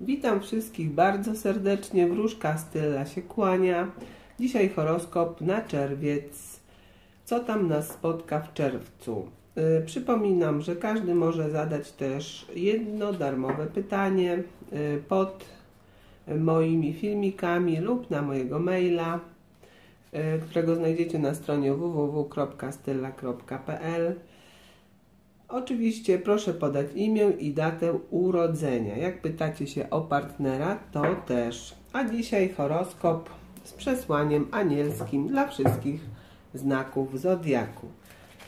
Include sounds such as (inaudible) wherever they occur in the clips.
Witam wszystkich bardzo serdecznie. Wróżka Styla się kłania. Dzisiaj horoskop na czerwiec. Co tam nas spotka w czerwcu? Yy, przypominam, że każdy może zadać też jedno darmowe pytanie yy, pod moimi filmikami lub na mojego maila, yy, którego znajdziecie na stronie www.styla.pl. Oczywiście proszę podać imię i datę urodzenia. Jak pytacie się o partnera, to też. A dzisiaj horoskop z przesłaniem anielskim dla wszystkich znaków zodiaku.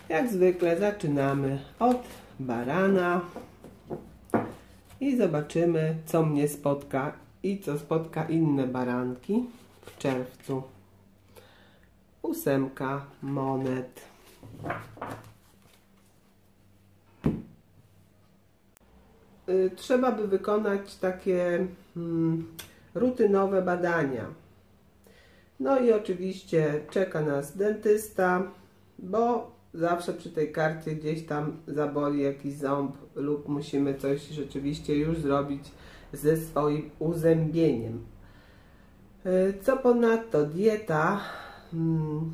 Jak zwykle zaczynamy od barana i zobaczymy, co mnie spotka i co spotka inne baranki w czerwcu. Ósemka monet. Trzeba by wykonać takie hmm, rutynowe badania. No i oczywiście czeka nas dentysta, bo zawsze przy tej karcie gdzieś tam zaboli jakiś ząb lub musimy coś rzeczywiście już zrobić ze swoim uzębieniem. Y, co ponadto dieta. Hmm,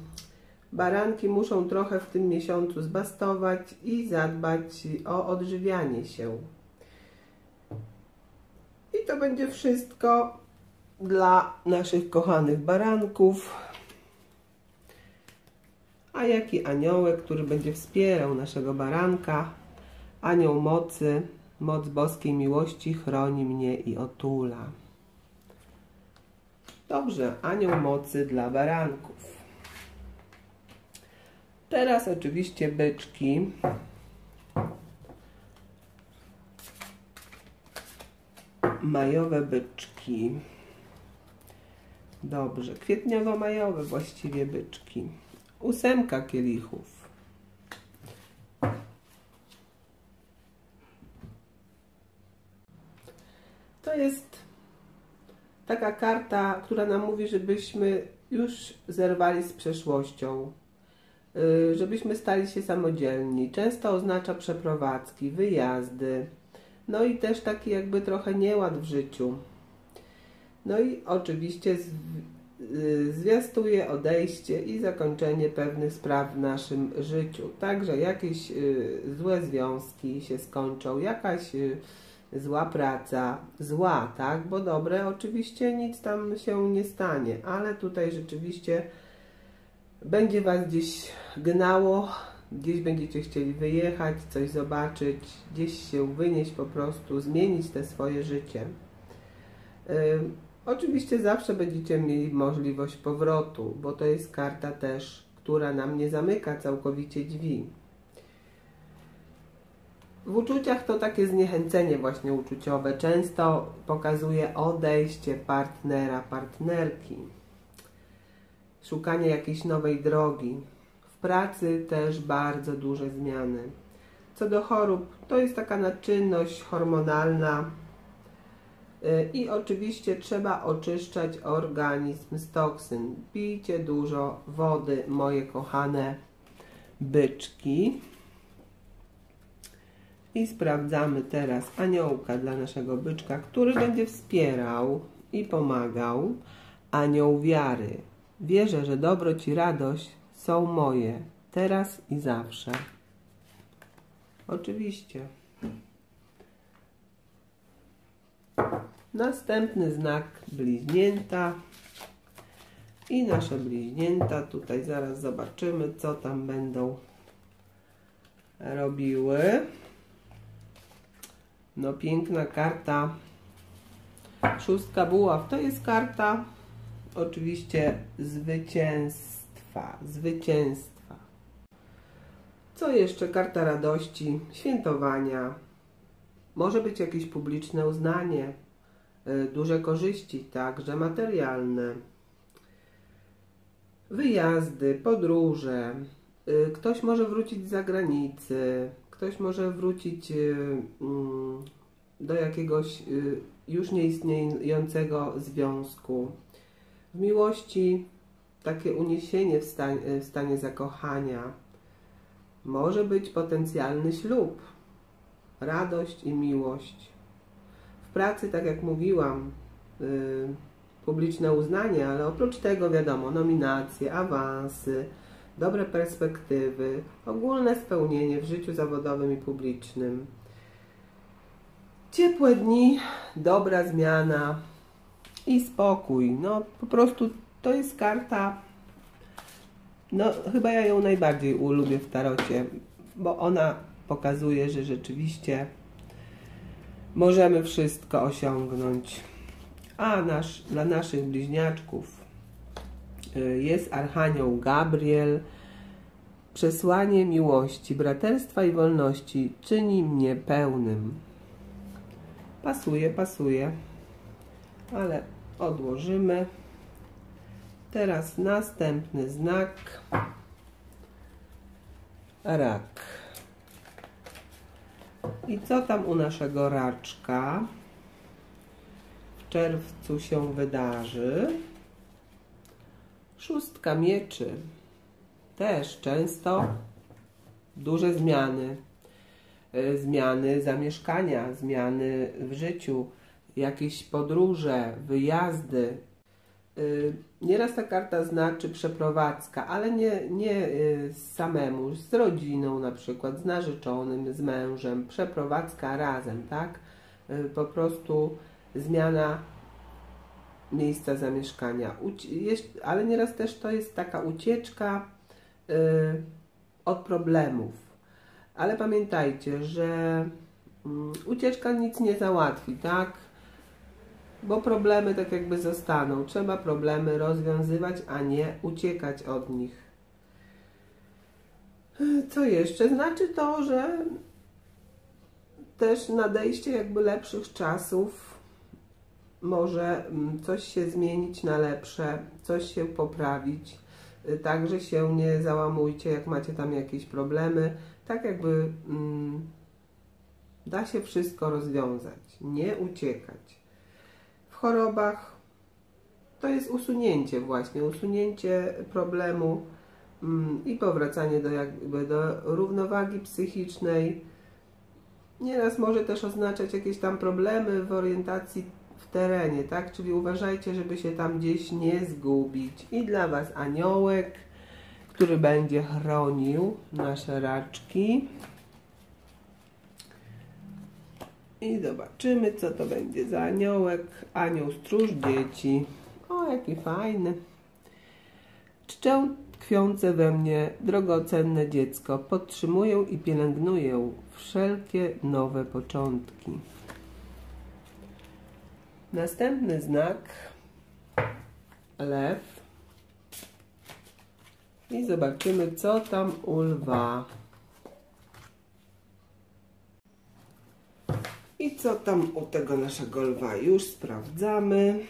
baranki muszą trochę w tym miesiącu zbastować i zadbać o odżywianie się. I to będzie wszystko dla naszych kochanych baranków. A jaki aniołek, który będzie wspierał naszego baranka, anioł mocy, moc boskiej miłości chroni mnie i otula. Dobrze, anioł mocy dla baranków. Teraz oczywiście byczki. Majowe byczki. Dobrze, kwietniowo-majowe właściwie byczki. Ósemka kielichów. To jest taka karta, która nam mówi, żebyśmy już zerwali z przeszłością, y, żebyśmy stali się samodzielni. Często oznacza przeprowadzki, wyjazdy, no i też taki jakby trochę nieład w życiu. No i oczywiście y, zwiastuje odejście i zakończenie pewnych spraw w naszym życiu. Także jakieś y, złe związki się skończą, jakaś y, zła praca, zła, tak? Bo dobre oczywiście nic tam się nie stanie, ale tutaj rzeczywiście będzie Was gdzieś gnało gdzieś będziecie chcieli wyjechać, coś zobaczyć, gdzieś się wynieść po prostu, zmienić te swoje życie. Oczywiście zawsze będziecie mieli możliwość powrotu, bo to jest karta też, która nam nie zamyka całkowicie drzwi. W uczuciach to takie zniechęcenie właśnie uczuciowe często pokazuje odejście partnera, partnerki, szukanie jakiejś nowej drogi, pracy też bardzo duże zmiany. Co do chorób, to jest taka naczynność hormonalna y, i oczywiście trzeba oczyszczać organizm z toksyn. Pijcie dużo wody, moje kochane byczki. I sprawdzamy teraz aniołka dla naszego byczka, który będzie wspierał i pomagał. Anioł wiary. Wierzę, że dobroć i radość są moje, teraz i zawsze. Oczywiście. Następny znak bliźnięta. I nasze bliźnięta, tutaj zaraz zobaczymy, co tam będą robiły. No piękna karta. Szóstka buław. To jest karta oczywiście zwycięstwa zwycięstwa. Co jeszcze? Karta radości, świętowania. Może być jakieś publiczne uznanie, y, duże korzyści, także materialne. Wyjazdy, podróże. Y, ktoś może wrócić z zagranicy, ktoś może wrócić y, mm, do jakiegoś już nieistniejącego związku. W miłości takie uniesienie w stanie, w stanie zakochania. Może być potencjalny ślub, radość i miłość. W pracy, tak jak mówiłam, y, publiczne uznanie, ale oprócz tego wiadomo, nominacje, awansy, dobre perspektywy, ogólne spełnienie w życiu zawodowym i publicznym. Ciepłe dni, dobra zmiana i spokój. No po prostu to jest karta, no chyba ja ją najbardziej lubię w tarocie, bo ona pokazuje, że rzeczywiście możemy wszystko osiągnąć. A nasz, dla naszych bliźniaczków y, jest Archanioł Gabriel. Przesłanie miłości, braterstwa i wolności czyni mnie pełnym. Pasuje, pasuje, ale odłożymy. Teraz następny znak. Rak. I co tam u naszego raczka w czerwcu się wydarzy? Szóstka mieczy. Też często duże zmiany. E, zmiany zamieszkania, zmiany w życiu, jakieś podróże, wyjazdy. E, nieraz ta karta znaczy przeprowadzka, ale nie, nie e, samemu, z rodziną na przykład, z narzeczonym, z mężem, przeprowadzka razem, tak? Po prostu zmiana miejsca zamieszkania. Ale nieraz też to jest taka ucieczka od problemów ale pamiętajcie, że mm, ucieczka nic nie załatwi, tak? Bo problemy tak jakby zostaną. Trzeba problemy rozwiązywać, a nie uciekać od nich. Co jeszcze? Znaczy to, że też nadejście jakby lepszych czasów może mm, coś się zmienić na lepsze, coś się poprawić. Także się nie załamujcie, jak macie tam jakieś problemy tak jakby mm, da się wszystko rozwiązać, nie uciekać. Chorobach to jest usunięcie właśnie, usunięcie problemu mm, i powracanie do, jakby do równowagi psychicznej. Nieraz może też oznaczać jakieś tam problemy w orientacji w terenie, tak? Czyli uważajcie, żeby się tam gdzieś nie zgubić. I dla Was aniołek który będzie chronił nasze raczki. I zobaczymy, co to będzie za aniołek. Anioł stróż dzieci. O, jaki fajny. Czczę tkwiące we mnie drogocenne dziecko. Podtrzymuję i pielęgnuję wszelkie nowe początki. Następny znak. Lew. I zobaczymy, co tam u lwa. Co tam u tego naszego lwa? Już sprawdzamy.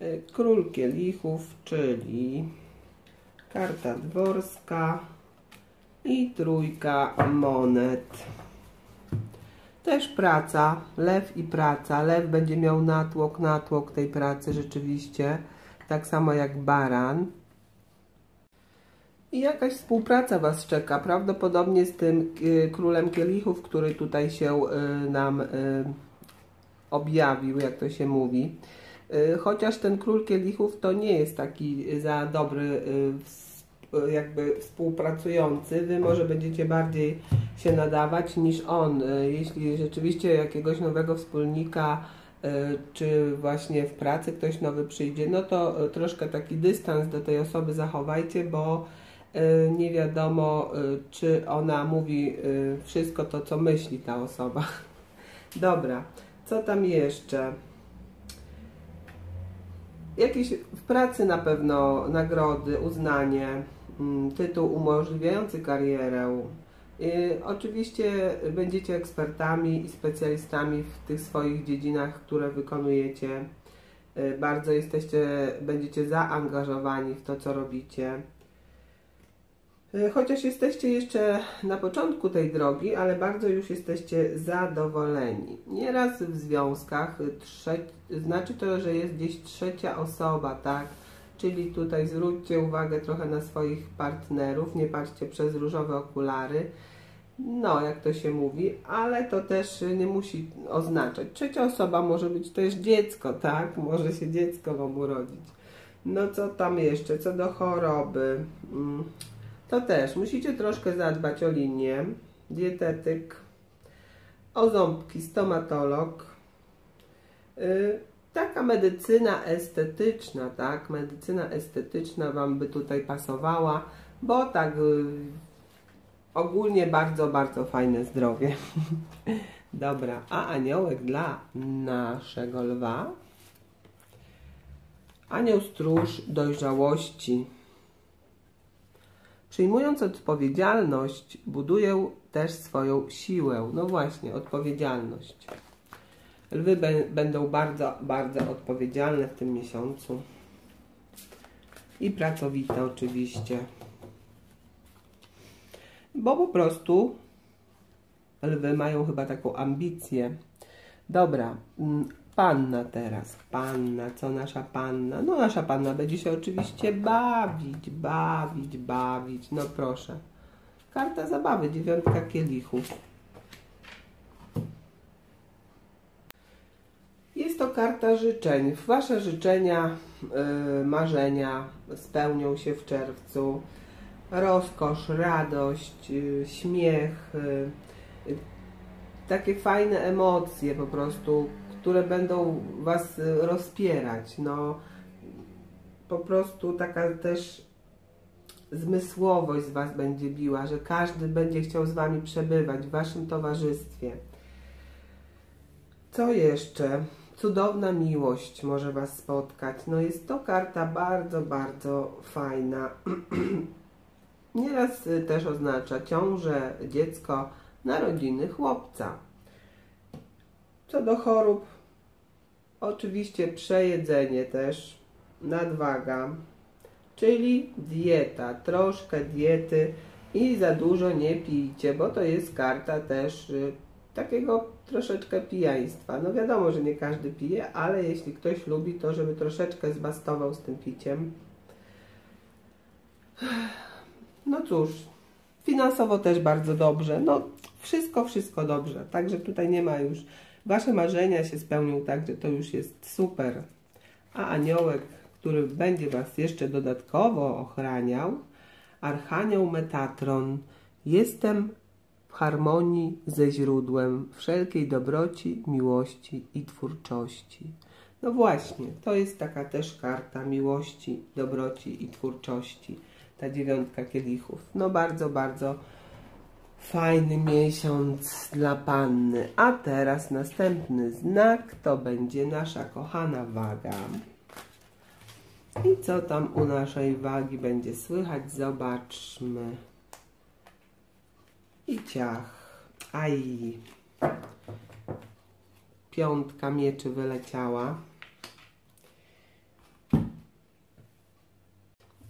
E, król kielichów, czyli karta dworska i trójka monet. Też praca, lew i praca. Lew będzie miał natłok, natłok tej pracy rzeczywiście tak samo jak baran. I jakaś współpraca Was czeka, prawdopodobnie z tym y, królem kielichów, który tutaj się y, nam y, objawił, jak to się mówi. Chociaż ten król kielichów to nie jest taki za dobry jakby współpracujący, Wy może będziecie bardziej się nadawać niż on. Jeśli rzeczywiście jakiegoś nowego wspólnika czy właśnie w pracy ktoś nowy przyjdzie, no to troszkę taki dystans do tej osoby zachowajcie, bo nie wiadomo, czy ona mówi wszystko to, co myśli ta osoba. (laughs) Dobra, co tam jeszcze? Jakieś w pracy na pewno nagrody, uznanie, mm, tytuł umożliwiający karierę, Y, oczywiście będziecie ekspertami i specjalistami w tych swoich dziedzinach, które wykonujecie. Y, bardzo jesteście, będziecie zaangażowani w to, co robicie. Y, chociaż jesteście jeszcze na początku tej drogi, ale bardzo już jesteście zadowoleni. Nieraz w związkach znaczy to, że jest gdzieś trzecia osoba, tak? Czyli tutaj zwróćcie uwagę trochę na swoich partnerów, nie patrzcie przez różowe okulary no, jak to się mówi, ale to też nie musi oznaczać. Trzecia osoba może być też dziecko, tak? Może się dziecko wam urodzić. No co tam jeszcze? Co do choroby, mm, to też musicie troszkę zadbać o linię. Dietetyk, o ząbki, stomatolog. Y, taka medycyna estetyczna, tak? Medycyna estetyczna Wam by tutaj pasowała, bo tak y, ogólnie bardzo, bardzo fajne zdrowie. (laughs) Dobra, a aniołek dla naszego lwa? Anioł stróż dojrzałości. Przyjmując odpowiedzialność, buduję też swoją siłę. No właśnie, odpowiedzialność. Lwy będą bardzo, bardzo odpowiedzialne w tym miesiącu. I pracowite oczywiście. Bo po prostu lwy mają chyba taką ambicję. Dobra, mm, panna teraz. Panna, co nasza panna? No nasza panna będzie się oczywiście bawić, bawić, bawić. No proszę. Karta zabawy, dziewiątka kielichów. Jest to karta życzeń. Wasze życzenia, yy, marzenia spełnią się w czerwcu. Rozkosz, radość, yy, śmiech, yy, takie fajne emocje po prostu, które będą Was rozpierać. No, po prostu taka też zmysłowość z Was będzie biła, że każdy będzie chciał z Wami przebywać w Waszym towarzystwie. Co jeszcze? Cudowna miłość może Was spotkać. No jest to karta bardzo, bardzo fajna. (clears throat) Nieraz też oznacza ciążę, dziecko, narodziny chłopca. Co do chorób, oczywiście przejedzenie też, nadwaga, czyli dieta, troszkę diety i za dużo nie pijcie, bo to jest karta też y, takiego troszeczkę pijaństwa. No wiadomo, że nie każdy pije, ale jeśli ktoś lubi, to żeby troszeczkę zbastował z tym piciem. No cóż, finansowo też bardzo dobrze. No wszystko, wszystko dobrze. Także tutaj nie ma już. Wasze marzenia się spełnią tak, że to już jest super. A aniołek, który będzie Was jeszcze dodatkowo ochraniał, Archanioł Metatron, jestem w harmonii ze źródłem wszelkiej dobroci, miłości i twórczości. No właśnie, to jest taka też karta miłości, dobroci i twórczości, ta dziewiątka kielichów. No bardzo, bardzo fajny miesiąc dla Panny. A teraz następny znak to będzie nasza kochana waga. I co tam u naszej wagi będzie słychać? Zobaczmy i ciach. Aj. Piątka mieczy wyleciała.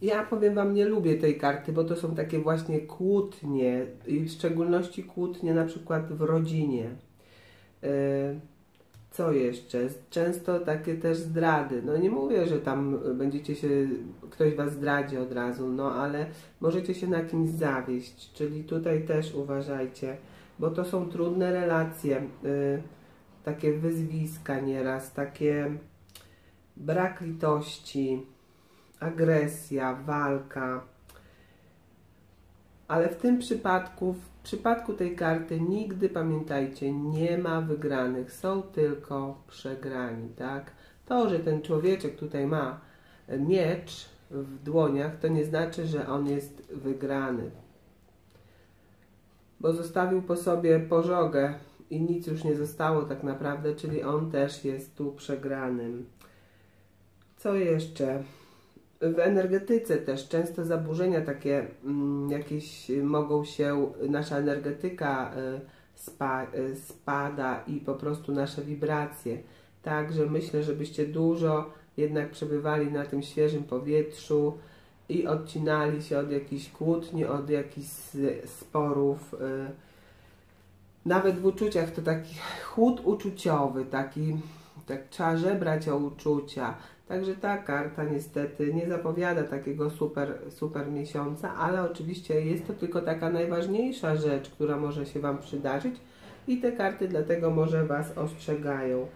Ja powiem Wam, nie lubię tej karty, bo to są takie właśnie kłótnie, i w szczególności kłótnie na przykład w rodzinie. Yy, co jeszcze? Często takie też zdrady. No nie mówię, że tam będziecie się, ktoś was zdradzi od razu, no ale możecie się na kimś zawieść, czyli tutaj też uważajcie, bo to są trudne relacje, y, takie wyzwiska nieraz, takie brak litości, agresja, walka. Ale w tym przypadku, w przypadku tej karty nigdy, pamiętajcie, nie ma wygranych, są tylko przegrani, tak? To, że ten człowieczek tutaj ma miecz w dłoniach, to nie znaczy, że on jest wygrany. Bo zostawił po sobie pożogę i nic już nie zostało tak naprawdę, czyli on też jest tu przegranym. Co jeszcze? W energetyce też często zaburzenia takie mm, jakieś mogą się, nasza energetyka y, spa, y, spada i po prostu nasze wibracje. Także myślę, żebyście dużo jednak przebywali na tym świeżym powietrzu i odcinali się od jakichś kłótni, od jakichś sporów. Y. Nawet w uczuciach to taki chłód uczuciowy, taki tak trzeba żebrać o uczucia, Także ta karta niestety nie zapowiada takiego super, super miesiąca, ale oczywiście jest to tylko taka najważniejsza rzecz, która może się Wam przydarzyć i te karty dlatego może Was ostrzegają.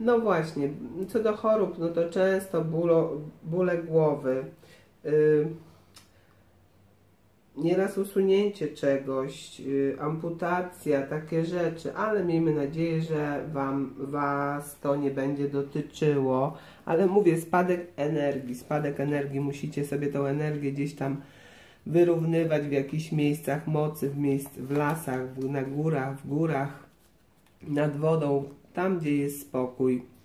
No właśnie, co do chorób, no to często bólo, bóle głowy, yy, nieraz usunięcie czegoś, yy, amputacja, takie rzeczy, ale miejmy nadzieję, że wam, Was to nie będzie dotyczyło. Ale mówię, spadek energii, spadek energii, musicie sobie tą energię gdzieś tam wyrównywać w jakichś miejscach mocy, w, miejsc, w lasach, na górach, w górach, nad wodą, tam gdzie jest spokój.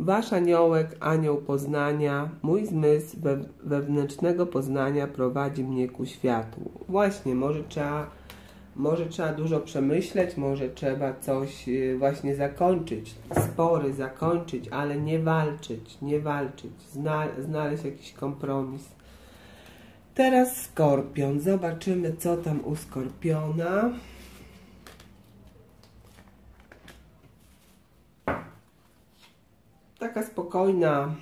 Wasz aniołek, anioł poznania, mój zmysł we, wewnętrznego poznania prowadzi mnie ku światłu. Właśnie, może trzeba, może trzeba dużo przemyśleć, może trzeba coś y, właśnie zakończyć, spory zakończyć, ale nie walczyć, nie walczyć, Zna, znaleźć jakiś kompromis. Teraz skorpion. Zobaczymy, co tam u skorpiona. Taka spokojna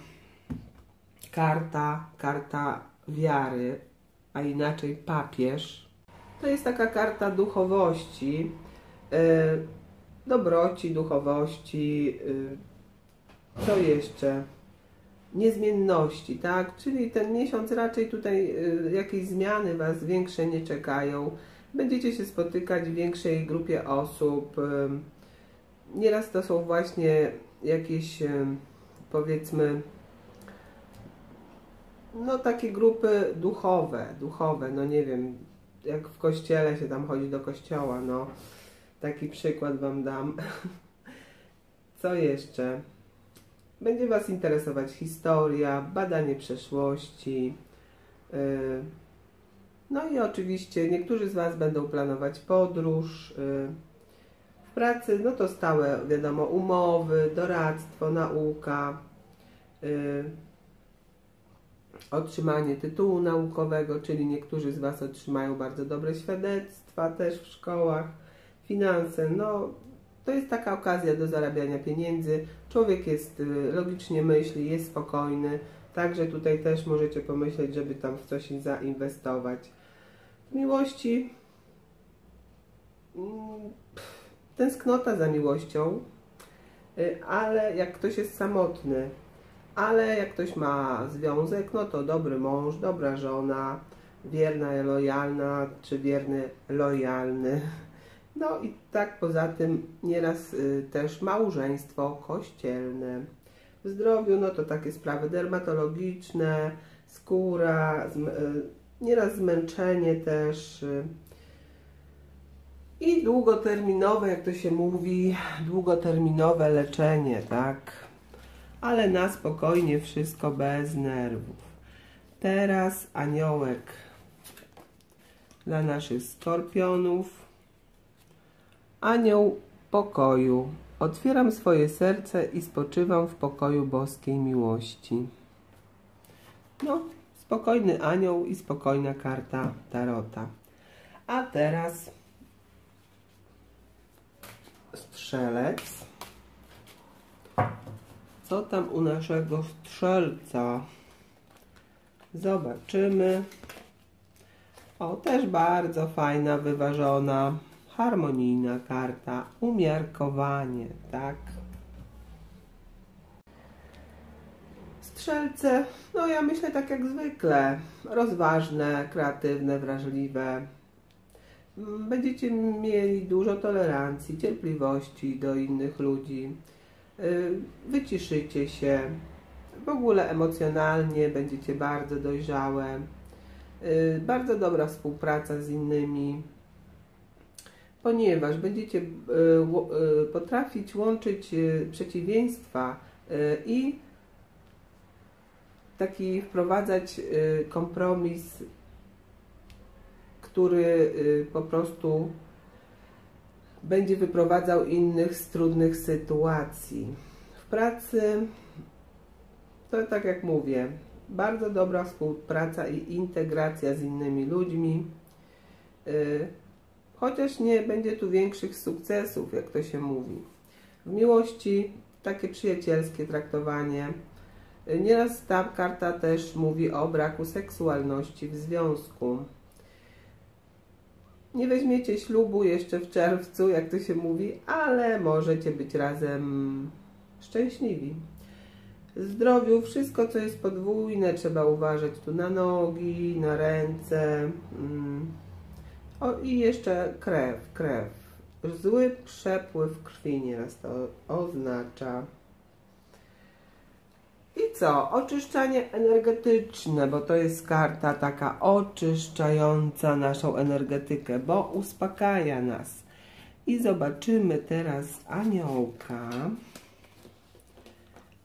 karta, karta wiary, a inaczej papież. To jest taka karta duchowości, yy, dobroci, duchowości, yy, co jeszcze? Niezmienności, tak? Czyli ten miesiąc raczej tutaj yy, jakieś zmiany Was większe nie czekają. Będziecie się spotykać w większej grupie osób. Nieraz to są właśnie jakieś powiedzmy no takie grupy duchowe, duchowe, no nie wiem, jak w kościele się tam chodzi do kościoła, no taki przykład Wam dam. (laughs) Co jeszcze? Będzie Was interesować historia, badanie przeszłości. Y, no i oczywiście niektórzy z Was będą planować podróż. Y, pracy, no to stałe, wiadomo, umowy, doradztwo, nauka, yy, otrzymanie tytułu naukowego, czyli niektórzy z Was otrzymają bardzo dobre świadectwa też w szkołach, finanse, no to jest taka okazja do zarabiania pieniędzy. Człowiek jest, y, logicznie myśli, jest spokojny, także tutaj też możecie pomyśleć, żeby tam w coś zainwestować. W miłości mm, tęsknota za miłością, y, ale jak ktoś jest samotny, ale jak ktoś ma związek, no to dobry mąż, dobra żona, wierna, lojalna, czy wierny, lojalny. No i tak poza tym nieraz y, też małżeństwo kościelne. W zdrowiu, no to takie sprawy dermatologiczne, skóra, y, nieraz zmęczenie też, i długoterminowe, jak to się mówi, długoterminowe leczenie, tak? Ale na spokojnie wszystko bez nerwów. Teraz aniołek dla naszych skorpionów. Anioł pokoju. Otwieram swoje serce i spoczywam w pokoju boskiej miłości. No, spokojny anioł i spokojna karta Tarota. A teraz strzelec. Co tam u naszego strzelca? Zobaczymy. O, też bardzo fajna, wyważona, harmonijna karta. Umiarkowanie, tak? Strzelce, no ja myślę tak jak zwykle. Rozważne, kreatywne, wrażliwe będziecie mieli dużo tolerancji, cierpliwości do innych ludzi, y, wyciszycie się, w ogóle emocjonalnie będziecie bardzo dojrzałe, y, bardzo dobra współpraca z innymi, ponieważ będziecie y, potrafić łączyć przeciwieństwa i taki wprowadzać kompromis który y, po prostu będzie wyprowadzał innych z trudnych sytuacji. W pracy to tak jak mówię, bardzo dobra współpraca i integracja z innymi ludźmi. Y, chociaż nie będzie tu większych sukcesów, jak to się mówi. W miłości takie przyjacielskie traktowanie, Nieraz ta karta też mówi o braku seksualności w związku. Nie weźmiecie ślubu jeszcze w czerwcu, jak to się mówi, ale możecie być razem szczęśliwi. Zdrowiu, wszystko co jest podwójne, trzeba uważać tu na nogi, na ręce. Mm. O, i jeszcze krew, krew. Zły przepływ krwi nieraz to oznacza. I co? Oczyszczanie energetyczne, bo to jest karta taka oczyszczająca naszą energetykę, bo uspokaja nas. I zobaczymy teraz aniołka.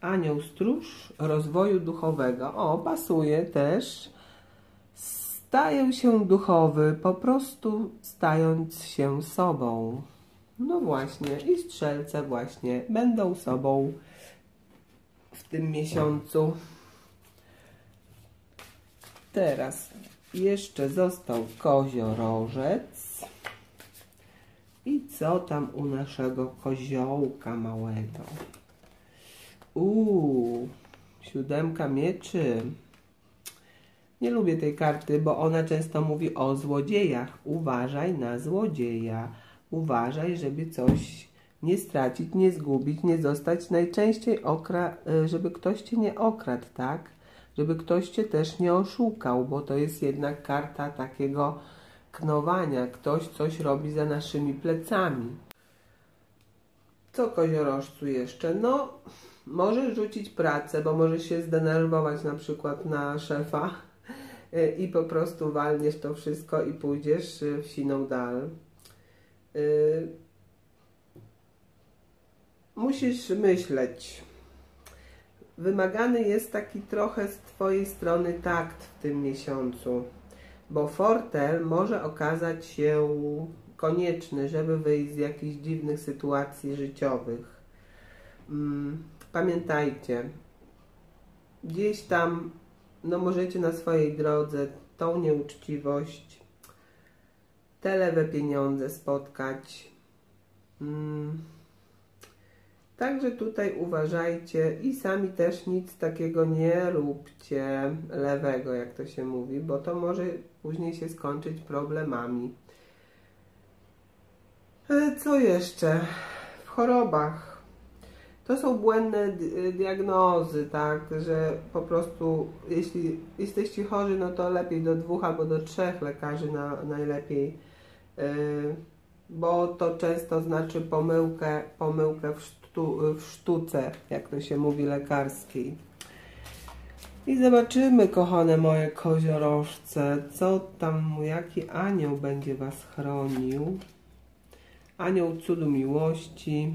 Anioł stróż rozwoju duchowego. O, pasuje też. Staję się duchowy, po prostu stając się sobą. No właśnie, i strzelce właśnie będą sobą tym miesiącu. Teraz jeszcze został koziorożec. I co tam u naszego koziołka małego? Uuu, siódemka mieczy. Nie lubię tej karty, bo ona często mówi o złodziejach. Uważaj na złodzieja. Uważaj, żeby coś nie stracić, nie zgubić, nie zostać. Najczęściej, okra e, żeby ktoś cię nie okradł, tak? Żeby ktoś cię też nie oszukał, bo to jest jednak karta takiego knowania. Ktoś coś robi za naszymi plecami. Co koziorożcu jeszcze? No, możesz rzucić pracę, bo możesz się zdenerwować na przykład na szefa e, i po prostu walniesz to wszystko i pójdziesz w siną dal. Musisz myśleć. Wymagany jest taki trochę z Twojej strony takt w tym miesiącu, bo fortel może okazać się konieczny, żeby wyjść z jakichś dziwnych sytuacji życiowych. Mm, pamiętajcie, gdzieś tam, no możecie na swojej drodze tą nieuczciwość, te lewe pieniądze spotkać. Mm Także tutaj uważajcie i sami też nic takiego nie róbcie lewego, jak to się mówi, bo to może później się skończyć problemami. E, co jeszcze? W chorobach. To są błędne diagnozy, tak, że po prostu jeśli jesteście chorzy, no to lepiej do dwóch albo do trzech lekarzy na, najlepiej, e, bo to często znaczy pomyłkę, pomyłkę w sztu, w sztuce, jak to się mówi, lekarskiej. I zobaczymy, kochane moje koziorożce, co tam, jaki anioł będzie Was chronił. Anioł cudu miłości.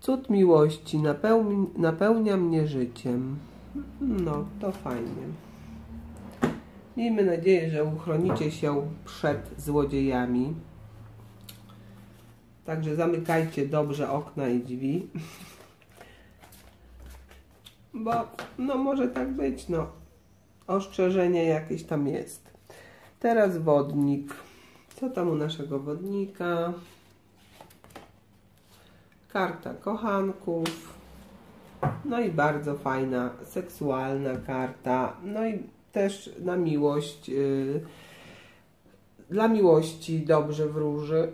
Cud miłości napełni, napełnia mnie życiem. No, to fajnie. Miejmy nadzieję, że uchronicie się przed złodziejami. Także zamykajcie dobrze okna i drzwi. Bo no może tak być, no. Ostrzeżenie jakieś tam jest. Teraz wodnik. Co tam u naszego wodnika? Karta kochanków. No i bardzo fajna, seksualna karta. No i też na miłość. Yy, dla miłości dobrze wróży.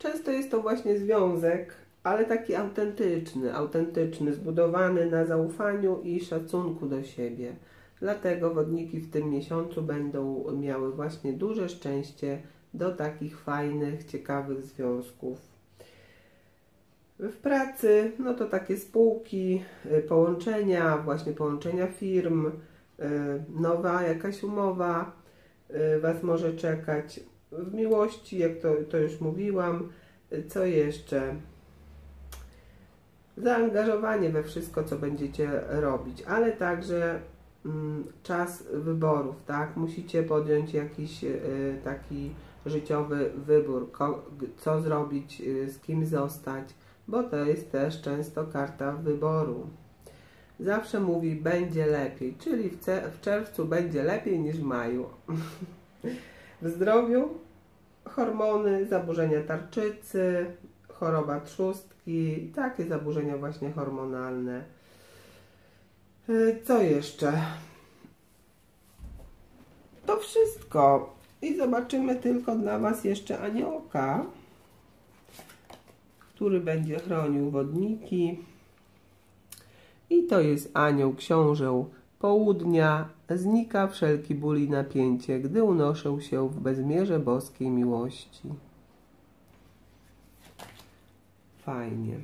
Często jest to właśnie związek, ale taki autentyczny, autentyczny, zbudowany na zaufaniu i szacunku do siebie. Dlatego wodniki w tym miesiącu będą miały właśnie duże szczęście do takich fajnych, ciekawych związków. W pracy, no to takie spółki, y, połączenia, właśnie połączenia firm, y, nowa jakaś umowa y, Was może czekać w miłości, jak to, to już mówiłam. Co jeszcze? Zaangażowanie we wszystko, co będziecie robić, ale także mm, czas wyborów, tak? Musicie podjąć jakiś y, taki życiowy wybór, co zrobić, y, z kim zostać, bo to jest też często karta wyboru. Zawsze mówi będzie lepiej, czyli w, w czerwcu będzie lepiej niż w maju. (laughs) w zdrowiu hormony, zaburzenia tarczycy, choroba trzustki, takie zaburzenia właśnie hormonalne. Y, Co jeszcze? To wszystko. I zobaczymy tylko dla Was jeszcze aniołka, który będzie chronił wodniki. I to jest anioł książę południa. Znika wszelki ból i napięcie, gdy unoszę się w bezmierze boskiej miłości. Fajnie.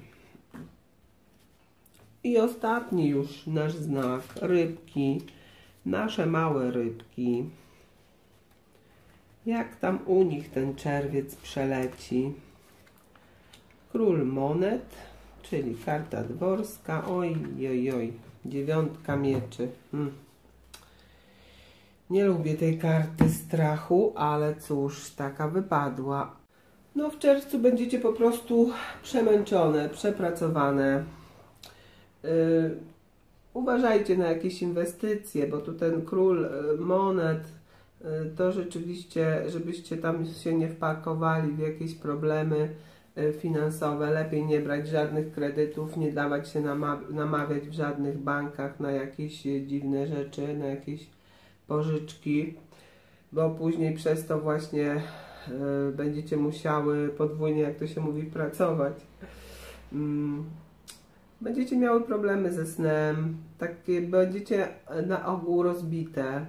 I ostatni już nasz znak, rybki, nasze małe rybki. Jak tam u nich ten czerwiec przeleci? Król monet, czyli karta dworska. Oj, oj, oj, dziewiątka mieczy. Hmm. Nie lubię tej karty strachu, ale cóż, taka wypadła. No w czerwcu będziecie po prostu przemęczone, przepracowane. Yy, uważajcie na jakieś inwestycje, bo tu ten król y, monet y, to rzeczywiście, żebyście tam się nie wpakowali w jakieś problemy y, finansowe. Lepiej nie brać żadnych kredytów, nie dawać się nama namawiać w żadnych bankach na jakieś dziwne rzeczy, na jakieś pożyczki, bo później przez to właśnie będziecie musiały podwójnie, jak to się mówi, pracować. Mm będziecie miały problemy ze snem, takie będziecie na ogół rozbite.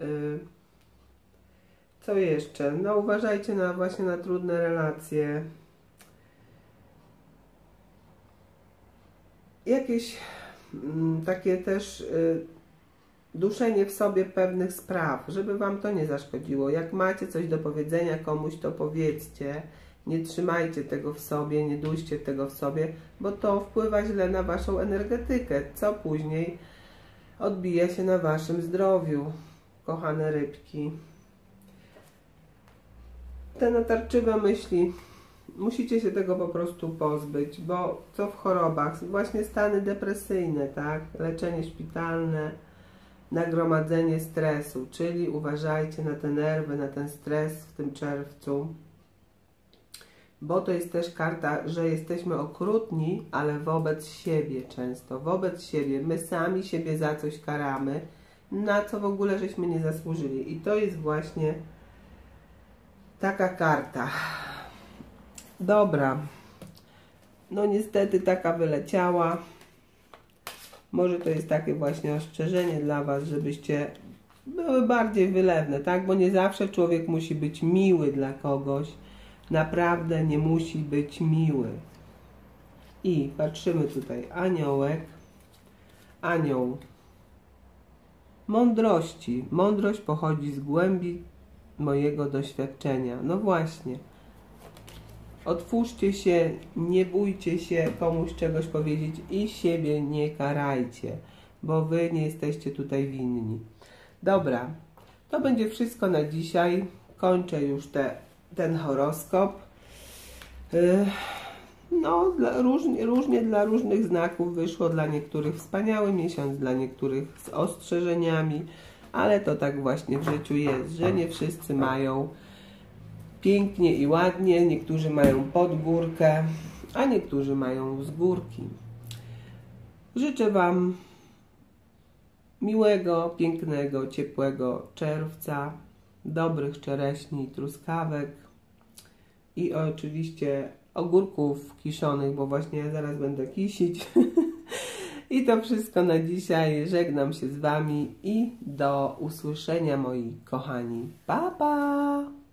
Y, co jeszcze? No uważajcie na właśnie na trudne relacje. Jakieś mm, takie też y, duszenie w sobie pewnych spraw, żeby Wam to nie zaszkodziło. Jak macie coś do powiedzenia komuś, to powiedzcie nie trzymajcie tego w sobie, nie duście tego w sobie, bo to wpływa źle na Waszą energetykę, co później odbija się na Waszym zdrowiu, kochane rybki. Te natarczywe myśli, musicie się tego po prostu pozbyć, bo co w chorobach? Właśnie stany depresyjne, tak? Leczenie szpitalne, nagromadzenie stresu, czyli uważajcie na te nerwy, na ten stres w tym czerwcu bo to jest też karta, że jesteśmy okrutni, ale wobec siebie często, wobec siebie. My sami siebie za coś karamy, na co w ogóle żeśmy nie zasłużyli. I to jest właśnie taka karta. Dobra. No niestety taka wyleciała. Może to jest takie właśnie ostrzeżenie dla Was, żebyście były bardziej wylewne, tak? Bo nie zawsze człowiek musi być miły dla kogoś naprawdę nie musi być miły. I patrzymy tutaj, aniołek, anioł mądrości. Mądrość pochodzi z głębi mojego doświadczenia. No właśnie. Otwórzcie się, nie bójcie się komuś czegoś powiedzieć i siebie nie karajcie, bo wy nie jesteście tutaj winni. Dobra, to będzie wszystko na dzisiaj. Kończę już te ten horoskop. Y, no, dla, różnie, różnie dla różnych znaków wyszło. Dla niektórych wspaniały miesiąc, dla niektórych z ostrzeżeniami, ale to tak właśnie w życiu jest, że nie wszyscy mają pięknie i ładnie, niektórzy mają pod górkę, a niektórzy mają z górki. Życzę Wam miłego, pięknego, ciepłego czerwca, dobrych czereśni truskawek, i oczywiście ogórków kiszonych, bo właśnie ja zaraz będę kisić. (laughs) I to wszystko na dzisiaj. Żegnam się z Wami i do usłyszenia moi kochani. Pa, pa!